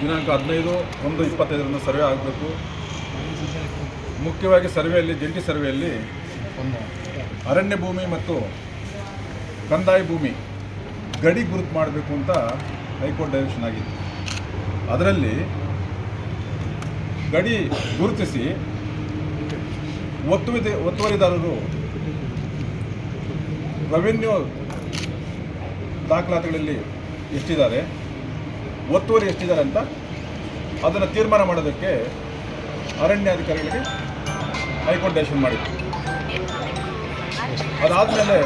ದಿನಾಂಕ ಹದಿನೈದು, ಒಂದು ಇಪ್ಪತ್ತೈದರಿಂದ ಸರ್ವೆ ಆಗಬೇಕು. ಮುಖ್ಯವಾಗಿ ಸರ್ವೆಯಲ್ಲಿ, ಜಂಟಿ ಸರ್ವೆಯಲ್ಲಿ ಅರಣ್ಯ ಭೂಮಿ ಮತ್ತು ಕಂದಾಯ ಭೂಮಿ ಗಡಿ ಗುರುತು ಮಾಡಬೇಕು ಅಂತ ಹೈಕೋರ್ಟ್ ಡೈರೆಕ್ಷನ್ ಆಗಿದೆ ಅದರಲ್ಲಿ ಗಡಿ ಗುರುತಿಸಿ ಒತ್ತುವಿದೆ, ಒತ್ತುವರಿದಾರರು ರೆವೆನ್ಯೂ ದಾಖಲಾತಿಗಳಲ್ಲಿ ಎಷ್ಟಿದ್ದಾರೆ ಒತ್ತುವರಿ ಎಷ್ಟಿದ್ದಾರೆ ಅಂತ ಅದನ್ನು ತೀರ್ಮಾನ ಮಾಡೋದಕ್ಕೆ ಅರಣ್ಯಾಧಿಕಾರಿಗಳಿಗೆ ಹೈಕೋರ್ಟ್ ಡೈರೆಕ್ಷನ್ ಮಾಡಿತ್ತು ಅದಾದಮೇಲೆ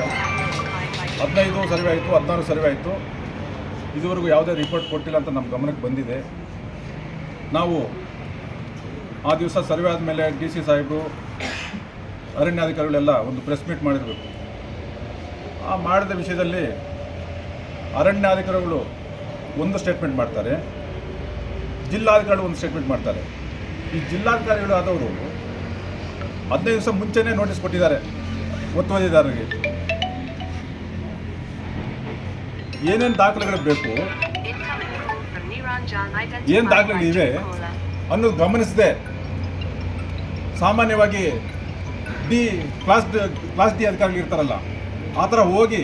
ಹದಿನೈದು ಸರ್ವೆ ಆಯಿತು, ಹದಿನಾರು ಸರ್ವೆ ಆಯಿತು. ಇದುವರೆಗೂ ಯಾವುದೇ ರಿಪೋರ್ಟ್ ಕೊಟ್ಟಿಲ್ಲ ಅಂತ ನಮ್ಮ ಗಮನಕ್ಕೆ ಬಂದಿದೆ. ನಾವು ಆ ದಿವಸ ಸರ್ವೆ ಆದಮೇಲೆ ಡಿ ಸಿ ಸಾಹೇಬರು, ಅರಣ್ಯಾಧಿಕಾರಿಗಳೆಲ್ಲ ಒಂದು ಪ್ರೆಸ್ ಮೀಟ್ ಮಾಡಿರಬೇಕು. ಆ ಮಾಡಿದ ವಿಷಯದಲ್ಲಿ ಅರಣ್ಯಾಧಿಕಾರಿಗಳು ಒಂದು ಸ್ಟೇಟ್ಮೆಂಟ್ ಮಾಡ್ತಾರೆ. ಜಿಲ್ಲಾಧಿಕಾರಿಗಳು ಒಂದು ಸ್ಟೇಟ್ಮೆಂಟ್ ಮಾಡ್ತಾರೆ. ಈ ಜಿಲ್ಲಾಧಿಕಾರಿಗಳು ಆದವರು ಹದಿನೈದು ದಿವಸ ಮುಂಚೆನೇ ನೋಟಿಸ್ ಕೊಟ್ಟಿದ್ದಾರೆ. ಒತ್ತುವರಿದಾರರಿಗೆ ಏನೇನು ದಾಖಲೆಗಳು ಬೇಕು? ಏನ್ ದಾಖಲೆಗಳಿವೆ ಅನ್ನೋದು ಗಮನಿಸದೆ. ಸಾಮಾನ್ಯವಾಗಿ ಡಿ ಕ್ಲಾಸ್ ಕ್ಲಾಸ್ ಡಿ ಅಧಿಕಾರಿಗಳು ಇರ್ತಾರಲ್ಲ, ಆ ಥರ ಹೋಗಿ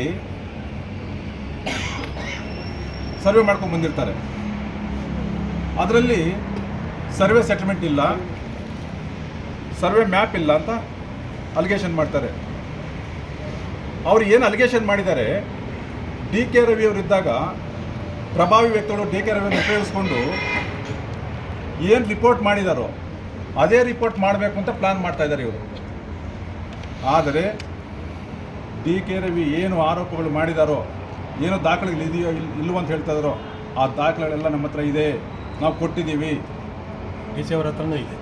ಸರ್ವೆ ಮಾಡ್ಕೊಂಡು ಬಂದಿರ್ತಾರೆ. ಅದರಲ್ಲಿ ಸರ್ವೆ ಸೆಟಲ್ಮೆಂಟ್ ಇಲ್ಲ, ಸರ್ವೆ ಮ್ಯಾಪ್ ಇಲ್ಲ ಅಂತ ಅಲಿಗೇಷನ್ ಮಾಡ್ತಾರೆ. ಅವ್ರು ಏನು ಅಲಿಗೇಷನ್ ಮಾಡಿದ್ದಾರೆ ಡಿ ಕೆ ರವಿ ಅವರಿದ್ದಾಗ ಪ್ರಭಾವಿ ವ್ಯಕ್ತಿಗಳು ಡಿ ಕೆ ರವಿಯನ್ನು ಉಪಯೋಗಿಸ್ಕೊಂಡು ಏನು ರಿಪೋರ್ಟ್ ಮಾಡಿದಾರೋ ಅದೇ ರಿಪೋರ್ಟ್ ಮಾಡಬೇಕು ಅಂತ ಪ್ಲಾನ್ ಮಾಡ್ತಾ ಇದ್ದಾರೆ ಇವರು. ಆದರೆ ಡಿ ಕೆ ರವಿ ಏನು ಆರೋಪಗಳು ಮಾಡಿದಾರೋ ಏನು ದಾಖಲೆಗಳು ಇದೆಯೋ ಇಲ್ಲ ಇಲ್ವೋ ಅಂತ ಹೇಳ್ತಾ ಇದ್ರು. ಆ ದಾಖಲೆಗಳೆಲ್ಲ ನಮ್ಮ ಹತ್ರ ಇದೆ. ನಾವು ಕೊಟ್ಟಿದ್ದೀವಿ. ಡಿ ಸಿ ಅವರ ಹತ್ರನೂ ಇದೆ.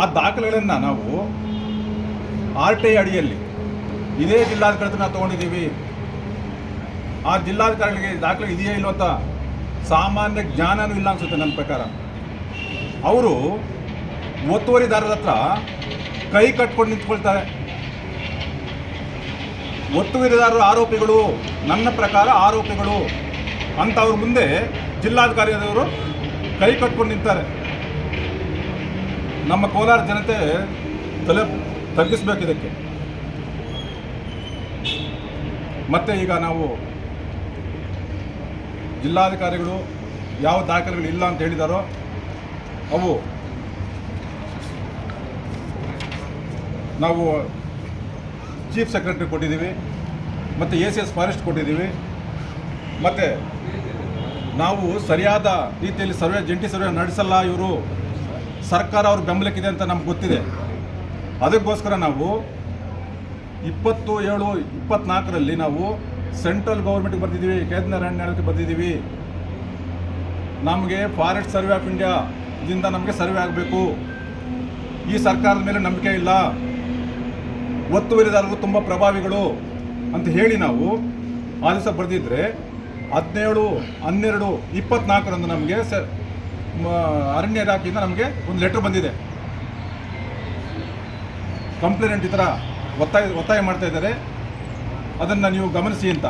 ಆ ದಾಖಲೆಗಳನ್ನು ನಾವು ಆರ್ ಟಿ ಐ ಅಡಿಯಲ್ಲಿ ಇದೇ ಜಿಲ್ಲಾಧಿಕಾರಿ ನಾವು ತೊಗೊಂಡಿದ್ದೀವಿ. ಆ ಜಿಲ್ಲಾಧಿಕಾರಿಗಳಿಗೆ ದಾಖಲೆ ಇದೆಯೇ ಇಲ್ಲೋ ಅಂತ ಸಾಮಾನ್ಯ ಜ್ಞಾನನೂ ಇಲ್ಲ ಅನಿಸುತ್ತೆ ನನ್ನ ಪ್ರಕಾರ. ಅವರು ಒತ್ತುವರಿದಾರರ ಹತ್ರ ಕೈ ಕಟ್ಕೊಂಡು ನಿಂತ್ಕೊಳ್ತಾರೆ. ಒತ್ತುವರಿದಾರರು ಆರೋಪಿಗಳು, ನನ್ನ ಪ್ರಕಾರ ಆರೋಪಿಗಳು. ಅಂತ ಅವ್ರ ಮುಂದೆ ಜಿಲ್ಲಾಧಿಕಾರಿಯವರು ಕೈ ಕಟ್ಕೊಂಡು ನಿಂತಾರೆ. ನಮ್ಮ ಕೋಲಾರ ಜನತೆ ತಲೆ ತಗ್ಗಿಸ್ಬೇಕು ಇದಕ್ಕೆ. ಮತ್ತೆ ಈಗ ನಾವು ಜಿಲ್ಲಾಧಿಕಾರಿಗಳು ಯಾವ ದಾಖಲೆಗಳು ಇಲ್ಲ ಅಂತ ಹೇಳಿದಾರೋ ಅವು ನಾವು ಚೀಫ್ ಸೆಕ್ರೆಟರಿ ಕೊಟ್ಟಿದ್ದೀವಿ, ಮತ್ತು ಎ ಸಿ ಎಸ್ ಫಾರೆಸ್ಟ್ ಕೊಟ್ಟಿದ್ದೀವಿ, ಮತ್ತು ನಾವು ಸರಿಯಾದ ರೀತಿಯಲ್ಲಿ ಸರ್ವೆ, ಜಂಟಿ ಸರ್ವೆ ನಡೆಸಲ್ಲ ಇವರು. ಸರ್ಕಾರ ಅವ್ರ ಬೆಂಬಲಕ್ಕಿದೆ ಅಂತ ನಮ್ಗೆ ಗೊತ್ತಿದೆ. ಅದಕ್ಕೋಸ್ಕರ ನಾವು ಇಪ್ಪತ್ತು ಏಳು, ಇಪ್ಪತ್ನಾಲ್ಕರಲ್ಲಿ ನಾವು ಸೆಂಟ್ರಲ್ ಗೌರ್ಮೆಂಟ್ಗೆ ಬರ್ತಿದ್ದೀವಿ ಕೇಂದ್ರ ಅರಣ್ಯಕ್ಕೆ ಬರ್ತಿದ್ದೀವಿ. ನಮಗೆ ಫಾರೆಸ್ಟ್ ಸರ್ವೆ ಆಫ್ ಇಂಡಿಯಾದಿಂದ ನಮಗೆ ಸರ್ವೆ ಆಗಬೇಕು. ಈ ಸರ್ಕಾರದ ಮೇಲೆ ನಂಬಿಕೆ ಇಲ್ಲ. ಒತ್ತುವರಿದಾರರು ತುಂಬ ಪ್ರಭಾವಿಗಳು ಅಂತ ಹೇಳಿ ನಾವು ಆ ದಿವಸ ಬರೆದಿದ್ರೆ ಹದಿನೇಳು, ಹನ್ನೆರಡು, ಇಪ್ಪತ್ನಾಲ್ಕರಂದು ನಮಗೆ ಸ ಅರಣ್ಯ ಇಲಾಖೆಯಿಂದ ನಮಗೆ ಒಂದು ಲೆಟ್ರ್ ಬಂದಿದೆ. ಕಂಪ್ಲೇಂಟ್ ಈ ಥರ ಒತ್ತಾಯ ಒತ್ತಾಯ ಮಾಡ್ತಾ ಇದ್ದಾರೆ. ಅದನ್ನು ನೀವು ಗಮನಿಸಿ ಅಂತ.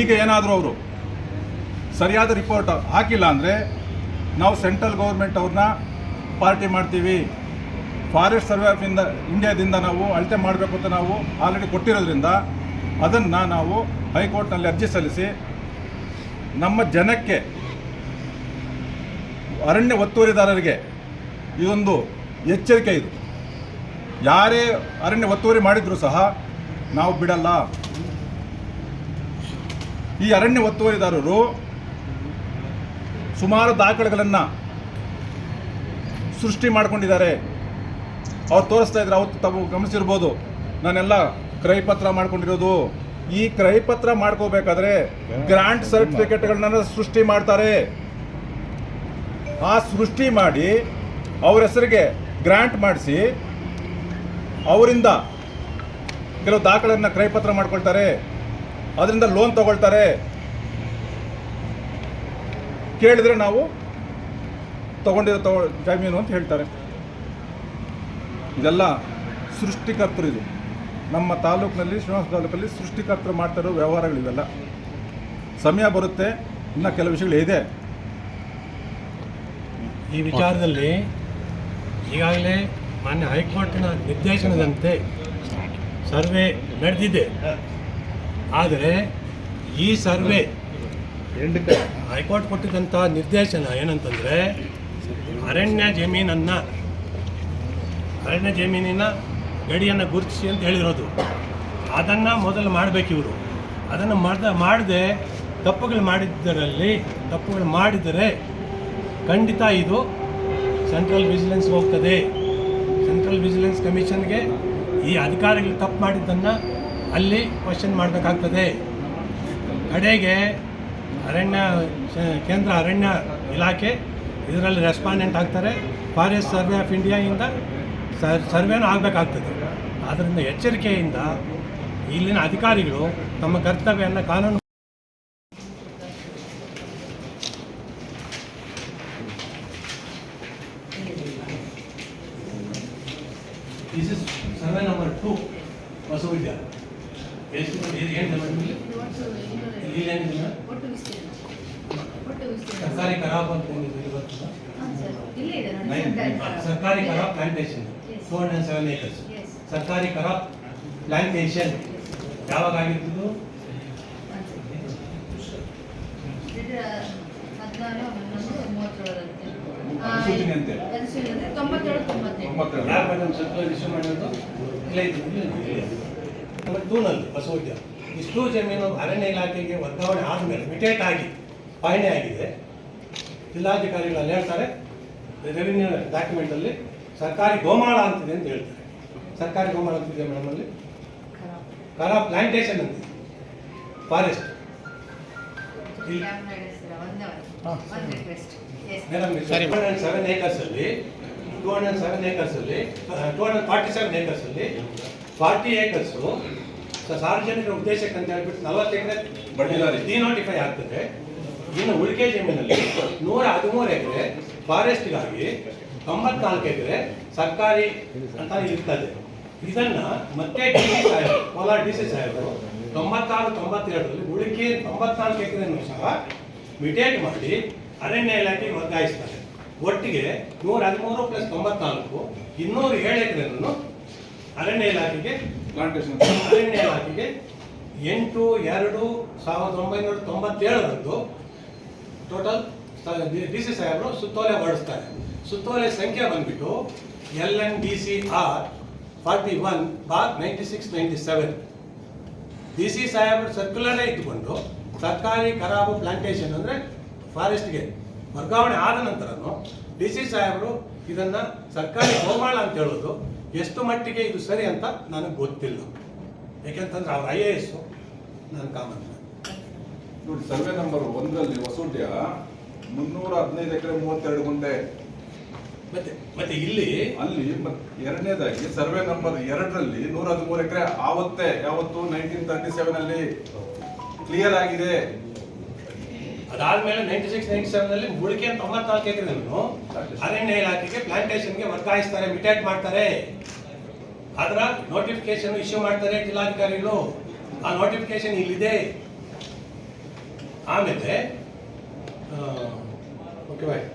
ಈಗ ಏನಾದರೂ ಅವರು ಸರಿಯಾದ ರಿಪೋರ್ಟ್ ಹಾಕಿಲ್ಲ ಅಂದರೆ ನಾವು ಸೆಂಟ್ರಲ್ ಗೌರ್ಮೆಂಟ್ ಅವ್ರನ್ನ ಪಾರ್ಟಿ ಮಾಡ್ತೀವಿ. ಫಾರೆಸ್ಟ್ ಸರ್ವೆ ಆಫ್ ಇಂದ ಇಂಡಿಯಾದಿಂದ ನಾವು ಅಳತೆ ಮಾಡಬೇಕು ಅಂತ ನಾವು ಆಲ್ರೆಡಿ ಕೊಟ್ಟಿರೋದ್ರಿಂದ ಅದನ್ನು ನಾವು ಹೈಕೋರ್ಟ್ನಲ್ಲಿ ಅರ್ಜಿ ಸಲ್ಲಿಸಿ ನಮ್ಮ ಜನಕ್ಕೆ ಅರಣ್ಯ ಒತ್ತುವರಿದಾರರಿಗೆ ಇದೊಂದು ಎಚ್ಚರಿಕೆ ಇದು. ಯಾರೇ ಅರಣ್ಯ ಒತ್ತುವರಿ ಮಾಡಿದರೂ ಸಹ ನಾವು ಬಿಡಲ್ಲ. ಈ ಅರಣ್ಯ ಒತ್ತುವರಿದಾರರು ಸುಮಾರು ದಾಖಲೆಗಳನ್ನು ಸೃಷ್ಟಿ ಮಾಡ್ಕೊಂಡಿದ್ದಾರೆ. ಅವ್ರು ತೋರಿಸ್ತಾ ಇದ್ರೆ ಅವತ್ತು ತಾವು ಗಮನಿಸಿರ್ಬೋದು. ನಾನೆಲ್ಲ ಕ್ರಯಪತ್ರ ಮಾಡ್ಕೊಂಡಿರೋದು. ಈ ಕ್ರಯಪತ್ರ ಮಾಡ್ಕೋಬೇಕಾದ್ರೆ ಗ್ರಾಂಟ್ ಸರ್ಟಿಫಿಕೇಟ್ಗಳನ್ನ ಸೃಷ್ಟಿ ಮಾಡ್ತಾರೆ. ಆ ಸೃಷ್ಟಿ ಮಾಡಿ ಅವ್ರ ಹೆಸರಿಗೆ ಗ್ರಾಂಟ್ ಮಾಡಿಸಿ ಅವರಿಂದ ಕೆಲವು ದಾಖಲೆಯನ್ನು ಕ್ರಯಪತ್ರ ಮಾಡ್ಕೊಳ್ತಾರೆ. ಅದರಿಂದ ಲೋನ್ ತಗೊಳ್ತಾರೆ. ಕೇಳಿದ್ರೆ ನಾವು ತಗೊಂಡಿರೋ ತಗೊ ಜಮೀನು ಅಂತ ಹೇಳ್ತಾರೆ. ಇದೆಲ್ಲ ಸೃಷ್ಟಿಕರ್ತರು ಇದು. ನಮ್ಮ ತಾಲೂಕಿನಲ್ಲಿ, ಶ್ರೀನಿವಾಸ ತಾಲೂಕಲ್ಲಿ ಸೃಷ್ಟಿಕರ್ತರು ಮಾಡ್ತಿರೋ ವ್ಯವಹಾರಗಳಿವೆಲ್ಲ. ಸಮಯ ಬರುತ್ತೆ, ಇನ್ನು ಕೆಲವು ವಿಷಯಗಳು ಇದೆ. ಈ ವಿಚಾರದಲ್ಲಿ ಈಗಾಗಲೇ ಮಾನ್ಯ ಹೈಕೋರ್ಟ್ನ ನಿರ್ದೇಶನದಂತೆ ಸರ್ವೆ ನಡೆದಿದೆ. ಆದರೆ ಈ ಸರ್ವೆ ಹೈಕೋರ್ಟ್ ಕೊಟ್ಟಿದ್ದಂಥ ನಿರ್ದೇಶನ ಏನಂತಂದರೆ ಅರಣ್ಯ ಜಮೀನನ್ನು ಅರಣ್ಯ ಜಮೀನಿನ ಗಡಿಯನ್ನು ಗುರುತಿಸಿ ಅಂತ ಹೇಳಿರೋದು. ಅದನ್ನು ಮೊದಲು ಮಾಡಬೇಕು ಇವರು. ಅದನ್ನು ಮಾಡ್ದ, ಮಾಡದೆ ತಪ್ಪುಗಳು ಮಾಡಿದ್ದರಲ್ಲಿ, ತಪ್ಪುಗಳು ಮಾಡಿದರೆ ಖಂಡಿತ ಇದು ಸೆಂಟ್ರಲ್ ವಿಜಿಲೆನ್ಸ್ ಹೋಗ್ತದೆ. ಸೆಂಟ್ರಲ್ ವಿಜಿಲೆನ್ಸ್ ಕಮಿಷನ್ಗೆ ಈ ಅಧಿಕಾರಿಗಳು ತಪ್ಪು ಮಾಡಿದ್ದನ್ನು ಅಲ್ಲಿ ಕ್ವಶನ್ ಮಾಡಬೇಕಾಗ್ತದೆ. ಕಡೆಗೆ ಅರಣ್ಯ, ಕೇಂದ್ರ ಅರಣ್ಯ ಇಲಾಖೆ ಇದರಲ್ಲಿ ರೆಸ್ಪಾಂಡೆಂಟ್ ಆಗ್ತಾರೆ. ಫಾರೆಸ್ಟ್ ಸರ್ವೆ ಆಫ್ ಇಂಡಿಯಾಯಿಂದ ಸರ್ ಸರ್ವೇನೂ ಆಗಬೇಕಾಗ್ತದೆ. ಆದ್ದರಿಂದ ಎಚ್ಚರಿಕೆಯಿಂದ ಇಲ್ಲಿನ ಅಧಿಕಾರಿಗಳು ತಮ್ಮ ಕರ್ತವ್ಯವನ್ನು ಕಾನೂನು this is survey number two ಬಸವವಿದ್ಯ ಎಷ್ಟು ಏನು ಸರ್ಕಾರಿ ಕರಾಬ್ ಅಂತ ಏನಿದೆ ಇದು ಸರ್ ಇಲ್ಲೇ ಇದೆ ಸರ್ಕಾರಿ ಕರಾರ್. ಸರ್ಕಾರಿ ಕರಾಬ್ plantation Yes. Two hundred seven acres Yes. ಸರ್ಕಾರಿ ಕರಾಪ್ ಪ್ಲಾಂಟೇಶನ್ ಯಾವಾಗ ಆಗಿತ್ತು ಇಷ್ಟು ಜಮೀನು ಅರಣ್ಯ ಇಲಾಖೆಗೆ ವರ್ಗಾವಣೆ ಆದಮೇಲೆ ಮಿಟೇಟ್ ಆಗಿ ಪಾಲನೆ ಆಗಿದೆ. ಜಿಲ್ಲಾಧಿಕಾರಿಗಳು ಅಲ್ಲಿ ಹೇಳ್ತಾರೆ ರೆವಿನ್ಯೂ ಡಾಕ್ಯುಮೆಂಟಲ್ಲಿ ಸರ್ಕಾರಿ ಗೋಮಾಳ ಅಂತಿದೆ ಅಂತ ಹೇಳ್ತಾರೆ. ಸರ್ಕಾರಿ ಗೋಮಾಳ ಅಂತಿದೆ ಮೇಡಮ್ ಅಲ್ಲಿ? ಕರ ಪ್ಲಾಂಟೇಶನ್ ಅಂತ. Forest madam two hundred seven acres ಅಲ್ಲಿ ಟೂ ಹಂಡ್ರೆಡ್ ಸೆವೆನ್ ಏಕರ್ಸ್ ಅಲ್ಲಿ two hundred forty seven acres ಅಲ್ಲಿ ಫಾರ್ಟಿ ಏಕರ್ಸ್ ಸಾರ್ವಜನಿಕ ಉದ್ದೇಶಕ್ಕೆ ಅಂತ ಹೇಳ್ಬಿಟ್ಟು ನಲವತ್ತು ಎಕರೆ ಬಡ್ಡಿದಾರಿ. ಡಿನೋಟಿಫೈ ಆಗ್ತದೆ. ಇನ್ನು ಉಳಿಕೆ ಜಮೀನಲ್ಲಿ ನೂರ ಹದಿಮೂರು ಎಕರೆ ಫಾರೆಸ್ಟ್ಗಾಗಿ ತೊಂಬತ್ನಾಲ್ಕು ಎಕರೆ ಸರ್ಕಾರಿ ಅಂತ ಇರ್ತದೆ. ಇದನ್ನ ಮತ್ತೆ ಡಿ ಸಿ ಸಾಹೇಬರು ಕೋಲಾರ ಡಿ ಸಿ ಸಾಹೇಬರು ತೊಂಬತ್ತಾರು ತೊಂಬತ್ತೆರಡರಲ್ಲಿ ಉಳಿಕೆ ತೊಂಬತ್ನಾಲ್ಕು ಎಕರೆಯನ್ನು ಸಹ ಮಿಟೇಟ್ ಮಾಡಿ ಅರಣ್ಯ ಇಲಾಖೆಗೆ ವರ್ಗಾಯಿಸ್ತಾರೆ. ಒಟ್ಟಿಗೆ ನೂರ ಹದಿಮೂರು ಪ್ಲಸ್ ತೊಂಬತ್ನಾಲ್ಕು ಇನ್ನೂರು ಏಳು ಎಕರೆಯನ್ನು ಅರಣ್ಯ ಇಲಾಖೆಗೆ ಪ್ಲಾಂಟೇಶನ್ ಅರಣ್ಯ ಇಲಾಖೆಗೆ ಎಂಟು ಎರಡು ಸಾವಿರದ ಒಂಬೈನೂರ ತೊಂಬತ್ತೇಳರಂದು ಟೋಟಲ್ ಡಿ ಸಿ ಸಾಹೇಬರು ಸುತ್ತೋಲೆ ಹೊರಡಿಸ್ತಾರೆ ಸುತ್ತೋಲೆ ಸಂಖ್ಯೆ ಬಂದ್ಬಿಟ್ಟು L N D C R forty one bar ninety six ninety seven D C ಸಾಹೇಬರು ಸರ್ಕ್ಯುಲರೇ ಇದ್ದುಕೊಂಡು ಸರ್ಕಾರಿ ಖರಾಬು ಪ್ಲಾಂಟೇಶನ್ ಅಂದರೆ ಫಾರೆಸ್ಟ್ಗೆ ವರ್ಗಾವಣೆ ಆದ ನಂತರನು ಡಿ ಸಿ ಸಾಹೇಬರು ಇದನ್ನು ಸರ್ಕಾರಿ ಗೋಮಾಳ ಅಂತ ಹೇಳೋದು ಎಷ್ಟು ಮಟ್ಟಿಗೆ ಇದು ಸರಿ ಅಂತ ನನಗೆ ಗೊತ್ತಿಲ್ಲ. ಯಾಕೆಂತಂದ್ರೆ ಅವ್ರ ಐ ಎ ಎಸ್ ನನ್ನ ಕಾಮನ್ ನೋಡಿ ಸರ್ವೆ ನಂಬರ್ ಒಂದರಲ್ಲಿ ಹೊಸೂಟ್ಯ ಮುನ್ನೂರ ಹದಿನೈದು ಎಕರೆ ಮೂವತ್ತೆರಡು ಗುಂಟೆ ಮತ್ತೆ ಮತ್ತೆ ಇಲ್ಲಿ ಅಲ್ಲಿ ಎರಡನೇದಾಗಿ ಸರ್ವೆ ನಂಬರ್ ಎರಡರಲ್ಲಿ ನೂರ ಹದಿಮೂರು ಎಕರೆ ಆವತ್ತೇ ಯಾವತ್ತು? ನೈನ್ಟೀನ್ ತರ್ಟಿ ಸೆವೆನ್ ಅಲ್ಲಿ ಕ್ಲಿಯರ್ ಆಗಿದೆ. ಅದಾದ್ಮೇಲೆ ನೈಂಟಿ ಸಿಕ್ಸ್ ನೈಂಟಿ ಸೆವೆನ್ ಅಲ್ಲಿ ಮುಳಿಕೆ ತೊಂಬತ್ನಾಲ್ಕು ಎಕರೆ ಅರಣ್ಯ ಇಲಾಖೆಗೆ ಪ್ಲಾಂಟೇಶನ್ಗೆ ವರ್ಗಾಯಿಸ್ತಾರೆ ಮಿಟೇಟ್ ಮಾಡ್ತಾರೆ. ಅದರ ನೋಟಿಫಿಕೇಶನ್ ಇಶ್ಯೂ ಮಾಡ್ತಾರೆ ಜಿಲ್ಲಾಧಿಕಾರಿಗಳು. ಆ ನೋಟಿಫಿಕೇಶನ್ ಇಲ್ಲಿದೆ. ಆಮೇಲೆ Okay,